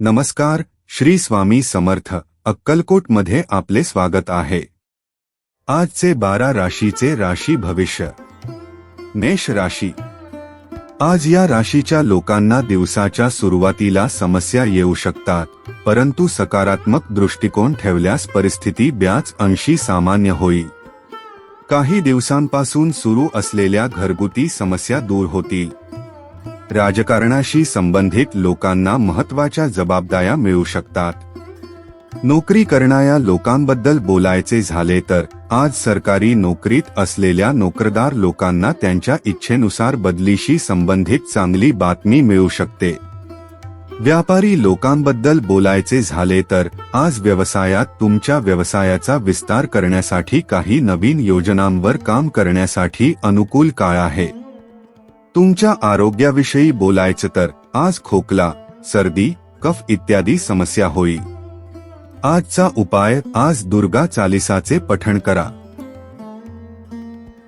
नमस्कार श्री स्वामी समर्थ अक्कलकोटमध्ये आपले स्वागत आहे. आजचे बारा राशीचे राशी भविष्य. मेष राशी. आज या राशीच्या लोकांना दिवसाच्या सुरुवातीला समस्या येऊ शकतात परंतु सकारात्मक दृष्टिकोन ठेवल्यास परिस्थिती ब्याच अंशी सामान्य होईल. काही दिवसांपासून सुरू असलेल्या घरगुती समस्या दूर होतील. राजकारणाशी संबंधित लोकांना महत्त्वाच्या जबाबदाऱ्या मिळू शकतात. नोकरी करणाऱ्या लोकांबद्दल बोलायचे झाले तर आज सरकारी नोकरीत असलेल्या नोकरदार लोकांना त्यांच्या इच्छेनुसार बदलीशी संबंधित चांगली बातमी मिळू शकते. व्यापारी लोकांबद्दल बोलायचे झाले तर आज व्यवसायात तुमच्या व्यवसायाचा विस्तार करण्यासाठी काही नवीन योजनांवर काम करण्यासाठी अनुकूल काळ आहे. तुमच्या आरोग्याविषयी बोलायचं तर आज खोकला सर्दी कफ इत्यादी समस्या होईल आजचा उपाय आज दुर्गा चालिसाचे पठण करा.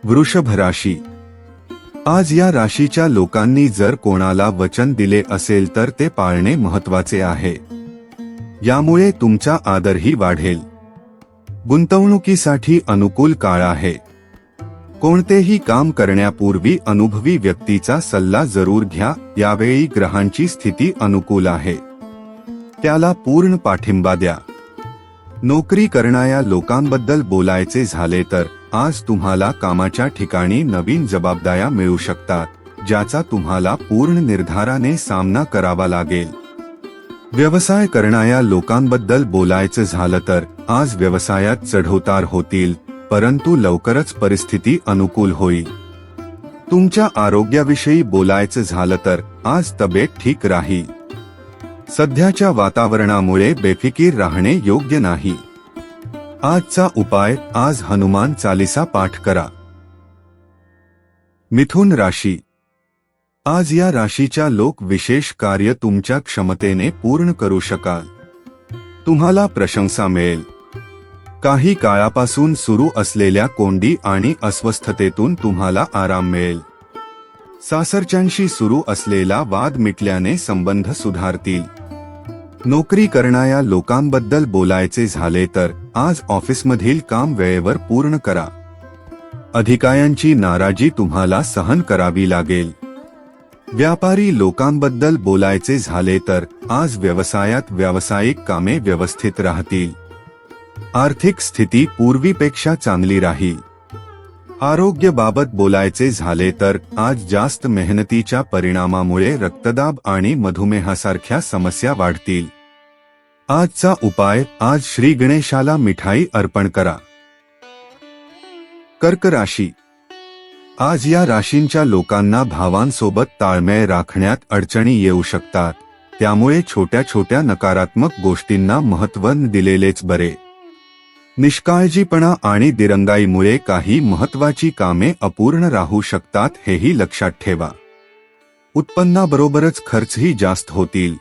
वृषभ राशी. आज या राशीच्या लोकांनी जर कोणाला वचन दिले असेल तर ते पाळणे महत्त्वाचे आहे. यामुळे तुमचा आदरही वाढेल. गुंतवणुकीसाठी अनुकूल काळ आहे. कोणतेही काम करण्यापूर्वी अनुभवी व्यक्तीचा सल्ला जरूर घ्या यावेळी ग्रहांची स्थिती अनुकूल आहे. त्याला पूर्ण पाठिंबा द्या. नोकरी करणाऱ्या लोकांबद्दल बोलायचे झाले तर आज तुम्हाला कामाच्या ठिकाणी नवीन जबाबदाऱ्या मिळू शकतात ज्याचा तुम्हाला पूर्ण निर्धाराने सामना करावा लागेल. व्यवसाय करणाऱ्या लोकांबद्दल बोलायचं झालं तर आज व्यवसायात चढउतार होतील परंतु लवकरच परिस्थिती अनुकूल होईल तुमच्या आरोग्याविषयी बोलायचं झालं तर आज तब्येत ठीक राहील सध्याच्या वातावरणामुळे बेफिकीर राहणे योग्य नाही. आजचा उपाय आज हनुमान चालिसा पाठ करा. मिथुन राशी. आज या राशीच्या लोक विशेष कार्य तुमच्या क्षमतेने पूर्ण करू शकाल. तुम्हाला प्रशंसा मिळेल. काही काळापासून सुरू असलेल्या कोंडी आणि अस्वस्थतेतून तुम्हाला आराम मिळेल. सासरच्यांशी सुरू असलेला वाद मिटल्याने संबंध सुधारतील. नोकरी करणाऱ्या लोकांबद्दल बोलायचे झाले तर आज ऑफिसमधील काम वेळेवर पूर्ण करा. अधिकाऱ्यांची नाराजी तुम्हाला सहन करावी लागेल. व्यापारी लोकांबद्दल बोलायचे झाले तर आज व्यवसायात व्यावसायिक कामे व्यवस्थित राहतील. आर्थिक स्थिती पूर्वीपेक्षा चांगली राहील. आरोग्यबाबत बोलायचे झाले तर आज जास्त मेहनतीच्या परिणामामुळे रक्तदाब आणि मधुमेहासारख्या समस्या वाढतील. आजचा उपाय आज श्री गणेशाला मिठाई अर्पण करा. कर्क राशी. आज या राशींच्या लोकांना भावांसोबत ताळमेळ राखण्यात अडचणी येऊ शकतात. त्यामुळे छोट्या छोट्या नकारात्मक गोष्टींना महत्त्व दिलेलेच बरे. निष्काळजीपणा आणि दिरंगाईमुळे काही महत्वाची कामे अपूर्ण राहू शकतात हेही लक्षात ठेवा. उत्पन्नाबरोबरच खर्चही जास्त होतील.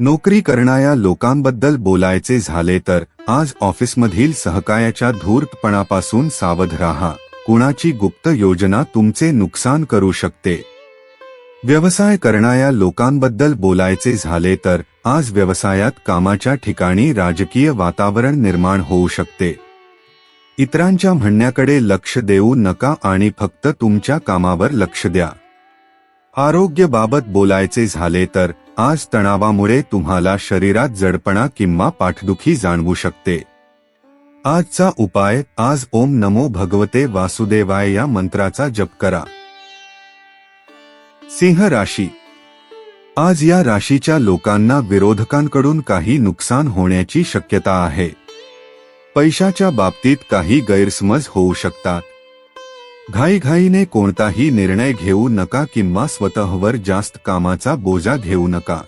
नोकरी करणाऱ्या लोकांबद्दल बोलायचे झाले तर आज ऑफिसमधील सहकार्याच्या धूर्तपणापासून सावध राहा. कुणाची गुप्त योजना तुमचे नुकसान करू शकते. व्यवसाय करणाऱ्या लोकांबद्दल बोलायचे झाले तर आज व्यवसायात कामाच्या ठिकाणी राजकीय वातावरण निर्माण होऊ शकते. इतरांच्या म्हणण्याकडे लक्ष देऊ नका आणि फक्त तुमच्या कामावर लक्ष द्या. आरोग्यबाबत बोलायचे झाले तर आज तणावामुळे तुम्हाला शरीरात जडपणा किंवा पाठदुखी जाणवू शकते. आजचा उपाय आज ओम नमो भगवते वासुदेवाय या मंत्राचा जप करा. सिंह राशी. आज या राशीच्या लोकांना विरोधकांकडून काही नुकसान होण्याची शक्यता आहे. पैशाच्या बाबतीत काही गैरसमज होऊ शकतात. घाईघाईने कोणताही निर्णय घेऊ नका किंवा स्वतःवर जास्त कामाचा बोजा घेऊ नका.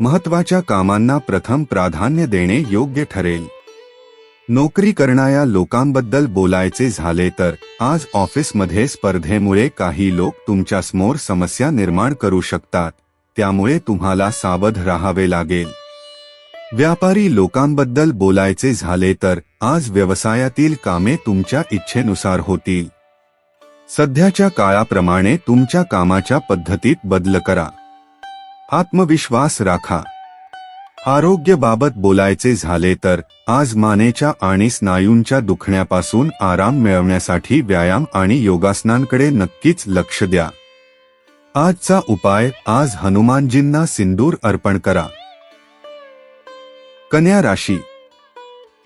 महत्त्वाच्या कामांना प्रथम प्राधान्य देणे योग्य ठरेल. नोकरी करणाऱ्या लोकांबद्दल बोलायचे झाले तर आज ऑफिसमध्ये स्पर्धेमुळे काही लोक तुमच्यासमोर समस्या निर्माण करू शकतात त्यामुळे तुम्हाला सावध राहावे लागेल. व्यापारी लोकांबद्दल बोलायचे झाले तर आज व्यवसायातील कामे तुमच्या इच्छेनुसार होतील. सध्याच्या काळाप्रमाणे तुमच्या कामाच्या पद्धतीत बदल करा. आत्मविश्वास राखा. आरोग्यबाबत बोलायचे झाले तर आज मानेच्या आणि स्नायूंच्या दुखण्यापासून आराम मिळवण्यासाठी व्यायाम आणि योगासनांकडे नक्कीच लक्ष द्या. आजचा उपाय आज हनुमानजींना सिंदूर अर्पण करा. कन्या राशी.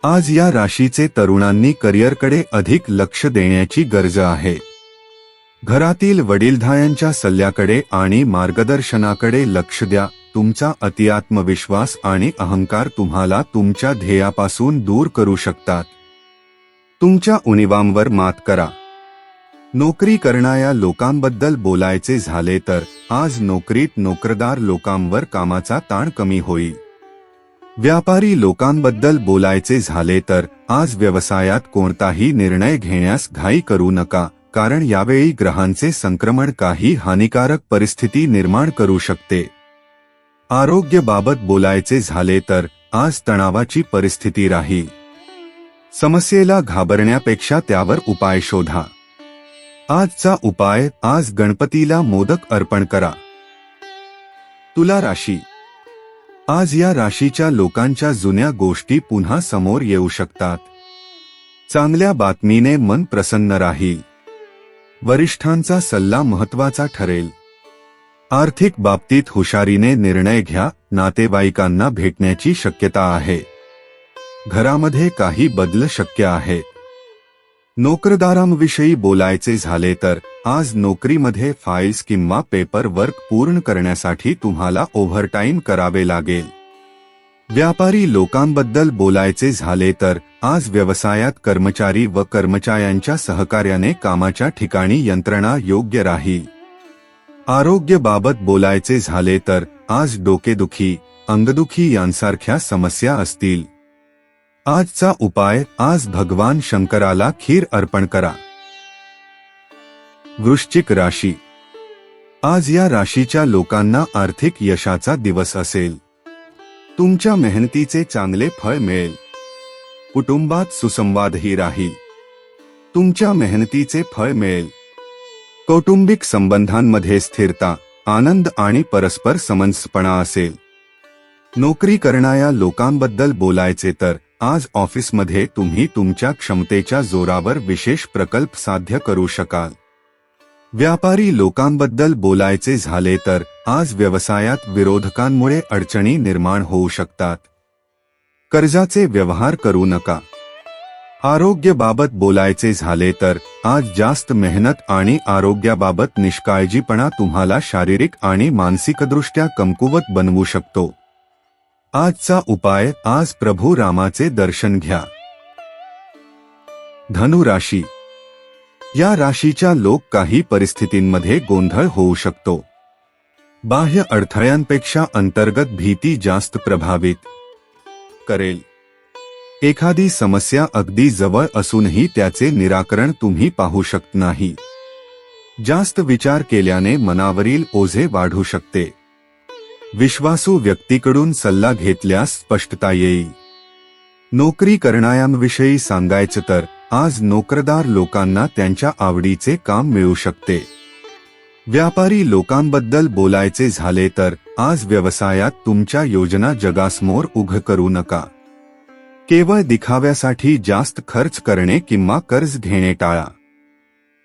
आज या राशीचे तरुणांनी करिअरकडे अधिक लक्ष देण्याची गरज आहे. घरातील वडीलधायांच्या सल्ल्याकडे आणि मार्गदर्शनाकडे लक्ष द्या. तुमचा अतिआत्मविश्वास आणि अहंकार तुम्हाला तुमच्या ध्येयापासून दूर करू शकतात. तुमच्या उणिवांवर मात करा. नोकरी करणाऱ्या लोकांबद्दल बोलायचे झाले तर आज नोकरीत नोकरदार लोकांवर कामाचा ताण कमी होईल. व्यापारी लोकांबद्दल बोलायचे झाले तर आज व्यवसायात कोणताही निर्णय घेण्यास घाई करू नका कारण यावेळी ग्रहांचे संक्रमण काही हानिकारक परिस्थिती निर्माण करू शकते. आरोग्याबाबत बोलायचे झाले तर आज तणावाची परिस्थिती राहील समस्येला घाबरण्यापेक्षा त्यावर उपाय शोधा. आजचा उपाय आज गणपतीला मोदक अर्पण करा. तुला राशी. आज या राशीच्या लोकांच्या जुन्या गोष्टी पुन्हा समोर येऊ शकतात. चांगल्या बातमीने मन प्रसन्न राहील वरिष्ठांचा सल्ला महत्त्वाचा ठरेल. आर्थिक बाबतीत हुशारीने निर्णय घ्या नातेवाईकांना भेटण्याची शक्यता आहे. घरामध्ये काही बदल शक्य आहे. नोकरदारांविषयी बोलायचे झाले तर आज नोकरीमध्ये फाईल्स किंवा पेपर वर्क पूर्ण करण्यासाठी तुम्हाला ओव्हरटाईम करावे लागेल. व्यापारी लोकांबद्दल बोलायचे झाले तर आज व्यवसायात कर्मचारी व कर्मचाऱ्यांच्या सहकार्याने कामाच्या ठिकाणी यंत्रणा योग्य राहील. आरोग्याबाबत बोलायचे झाले तर आज डोकेदुखी अंगदुखी यांसारख्या समस्या असतील. आजचा उपाय आज भगवान शंकराला खीर अर्पण करा. वृश्चिक राशी. आज या राशीच्या लोकांना आर्थिक यशाचा दिवस असेल. तुमच्या मेहनतीचे चांगले फळ मिळेल. कुटुंबात सुसंवादही राहील. तुमच्या मेहनतीचे फळ मिळेल. कौटुंबिक संबंधांमध्ये स्थिरता आनंद आणि परस्पर समंजसपणा असेल. नोकरी करणाऱ्या लोकांबद्दल बोलायचे तर आज ऑफिसमध्ये तुम्ही तुमच्या क्षमतेच्या जोरावर विशेष प्रकल्प साध्य करू शकाल. व्यापारी लोकांबद्दल बोलायचे झाले तर आज व्यवसायात विरोधकांमुळे अडचणी निर्माण होऊ शकतात. कर्जाचे व्यवहार करू नका. आरोग्याबाबत बोलायचे झाले तर आज जास्त मेहनत आणि आरोग्याबाबत निष्काळजीपणा तुम्हाला शारीरिक आणि मानसिकदृष्ट्या कमकुवत बनवू शकतो. आजचा उपाय आज प्रभू रामाचे दर्शन घ्या. धनु राशी या राशीच्या लोक काही परिस्थितींमध्ये गोंधळ होऊ शकतो. बाह्य अडथळ्यांपेक्षा अंतर्गत भीती जास्त प्रभावित करेल. एखादी समस्या अगदी जवळ असूनही त्याचे निराकरण तुम्ही पाहू शकत नाही. जास्त विचार केल्याने मनावरील ओझे वाढू शकते. विश्वासू व्यक्तीकडून सल्ला घेतल्यास स्पष्टता येईल. नोकरी करणाऱ्यांविषयी सांगायचं तर आज नोकरदार लोकांना त्यांच्या आवडीचे काम मिळू शकते. व्यापारी लोकांबद्दल बोलायचे झाले तर आज व्यवसायात तुमच्या योजना जगासमोर उघ करू नका. केवळ दिखाव्यासाठी जास्त खर्च करणे किंवा कर्ज घेणे टाळा.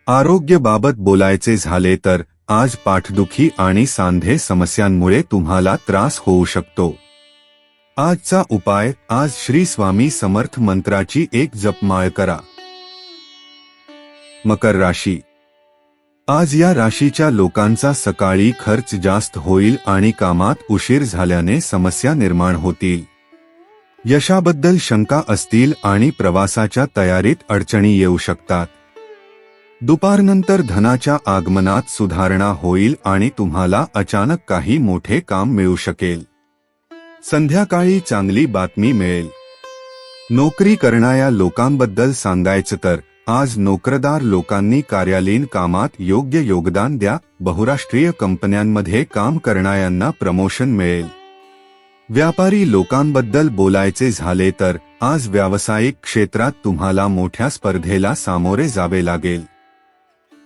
आरोग्यबाबत बोलायचे झाले तर आज पाठदुखी आणि सांधे समस्यांमुळे तुम्हाला त्रास होऊ शकतो. आजचा उपाय आज श्री स्वामी समर्थ मंत्राची एक जपमाळ करा. मकर राशी. आज या राशीच्या लोकांचा सकाळी खर्च जास्त होईल आणि कामात उशीर झाल्याने समस्या निर्माण होतील. यशाबद्दल शंका असतील आणि प्रवासाच्या तयारीत अडचणी येऊ शकतात. दुपारनंतर धनाच्या आगमनात सुधारणा होईल आणि तुम्हाला अचानक काही मोठे काम मिळू शकेल. संध्याकाळी चांगली बातमी मिळेल. नोकरी करणाऱ्या लोकांबद्दल सांगायचं तर आज नोकरदार लोकांनी कार्यालयीन कामात योग्य योगदान द्या बहुराष्ट्रीय कंपन्यांमध्ये काम करणाऱ्यांना प्रमोशन मिळेल. व्यापारी लोकांबद्दल बोलायचे झाले तर आज व्यावसायिक क्षेत्रात तुम्हाला मोठ्या स्पर्धेला सामोरे जावे लागेल.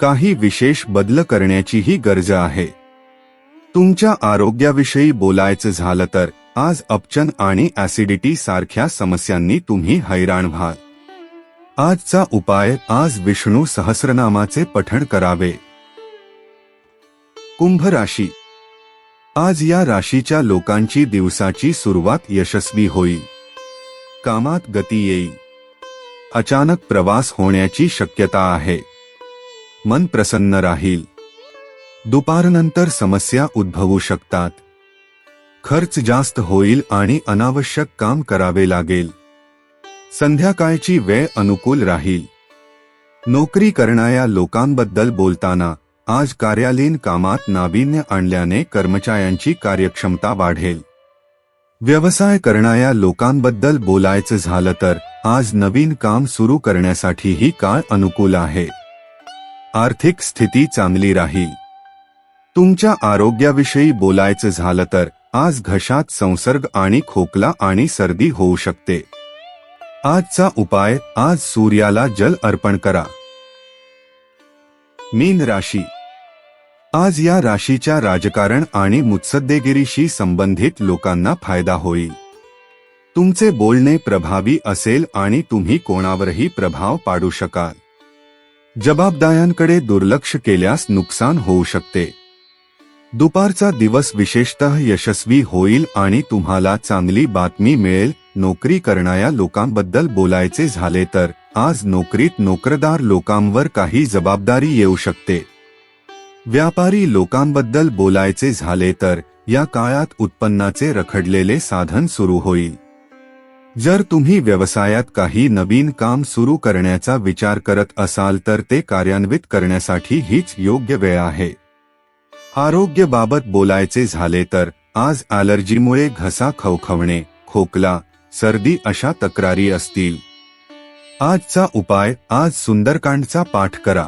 काही विशेष बदल करण्याचीही गरज आहे. तुमच्या आरोग्याविषयी बोलायचं झालं तर आज अपचन आणि ऍसिडिटी सारख्या समस्यांनी तुम्ही हैराण व्हाल. आजचा उपाय आज विष्णू सहस्रनामाचे पठण करावे. कुंभ राशी आज या राशीच्या लोकांची दिवसाची सुरुवात यशस्वी होईल. कामात गती येईल. अचानक प्रवास होण्याची शक्यता आहे. मन प्रसन्न राहील. दुपारनंतर समस्या उद्भवू शकतात. खर्च जास्त होईल आणि अनावश्यक काम करावे लागेल. संध्याकाळची वेळ अनुकूल राहील. नोकरी करणाऱ्या लोकांबद्दल बोलताना आज कार्यालयीन कामात नाविन्य आणल्याने कर्मचाऱ्यांची कार्यक्षमता वाढेल. व्यवसाय करणाऱ्या लोकांबद्दल बोलायचं झालं तर आज नवीन काम सुरू करण्यासाठीही काळ अनुकूल आहे. आर्थिक स्थिती चांगली राहील. तुमच्या आरोग्याविषयी बोलायचं झालं तर आज घशात संसर्ग आणि खोकला आणि सर्दी होऊ शकते. आजचा उपाय आज सूर्याला जल अर्पण करा. मीन राशी आज या राशीच्या राजकारण आणि मुत्सद्देगिरीशी संबंधित लोकांना फायदा होईल. तुमचे बोलणे प्रभावी असेल आणि तुम्ही कोणावरही प्रभाव पाडू शकाल. जबाबदाऱ्यांकडे दुर्लक्ष केल्यास नुकसान होऊ शकते. दुपारचा दिवस विशेषतः यशस्वी होईल आणि तुम्हाला चांगली बातमी मिळेल. नोकरी करणाऱ्या लोकांबद्दल बोलायचे झाले तर आज नोकरीत नोकरदार लोकांवर काही जबाबदारी येऊ शकते. व्यापारी लोकांबद्दल बोलायचे झाले तर या काळात उत्पन्नाचे रखडलेले साधन सुरू होईल. जर तुम्ही व्यवसायात काही नवीन काम सुरू करण्याचा विचार करत असाल तर ते कार्यान्वित करण्यासाठी हीच योग्य वेळ आहे. आरोग्यबाबत बोलायचे झाले तर आज ॲलर्जीमुळे घसा खवखवणे खोकला सर्दी अशा तक्रारी असतील. आजचा उपाय आज सुंदरकांडचा पाठ करा.